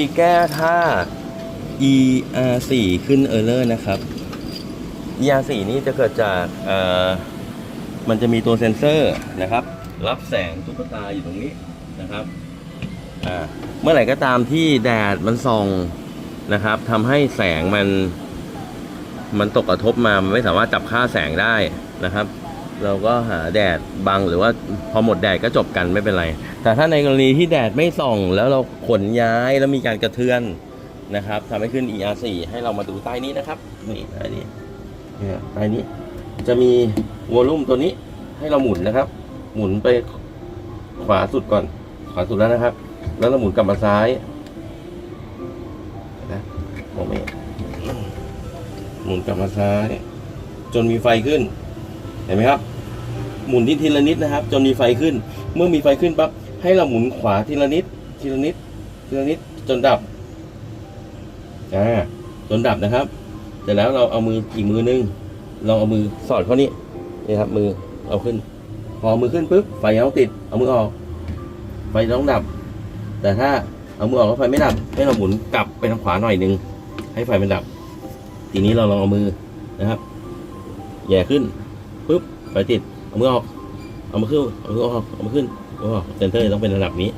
มีแก้ถ้า ER4 ขึ้น Error นะครับ ER4 นี่จะเกิดจากมันจะมีตัวเซ็นเซอร์นะครับ รับแสงตุ๊กตาอยู่ตรงนี้นะครับเมื่อไหร่ก็ตามที่แดดมันส่องนะครับทำให้แสงมัน มันตกกระทบมา มันไม่สามารถจับค่าแสงได้นะครับ เราก็หาแดดบังหรือว่าพอหมดแดดก็จบกันไม่เป็นไร แต่ถ้าในกรณีที่แดดไม่ส่อง แล้วเราขนย้ายแล้วมีการกระเทือนนะครับทำให้ขึ้น ER4 ให้เรามาดูใต้นี้นะครับนี่ใต้นี้เนี่ยใต้นี้ จะมีวอลลุ่มตัวนี้ให้เราหมุนนะครับ หมุนไปขวาสุดก่อน ขวาสุดแล้วนะครับ แล้วเราหมุนกลับมาซ้ายนะมองไม่เห็นหมุนกลับมาซ้าย จนมีไฟขึ้น ห็นไหมครับหมุนที่ทีละนิดนะครับ จนมีไฟขึ้น เมื่อมีไฟขึ้นปั๊บให้เราหมุนขวาทีละนิด ทีละนิดทีละนิดจนดับอ่าจนดับนะครับเสร็จแล้วเราเอามืออีกมือนึงลองเอามือสอดเข้านี่นี่ครับ มือเอาขึ้น พอมือขึ้นปุ๊บไฟยังต้องติด เอามือออก ไฟต้องดับ แต่ถ้าเอามือออกแล้วไฟไม่ดับ ให้เราหมุนกลับไปทางขวาหน่อยนึงให้ไฟมันดับ ทีนี้เราลองเอามือนะครับแย่ขึ้น ปุ๊บไฟติดเอามือออกเอามือขึ้นเอามือออกเอามือขึ้นเอามือออกเซนเตอร์ต้องเป็นระดับนี้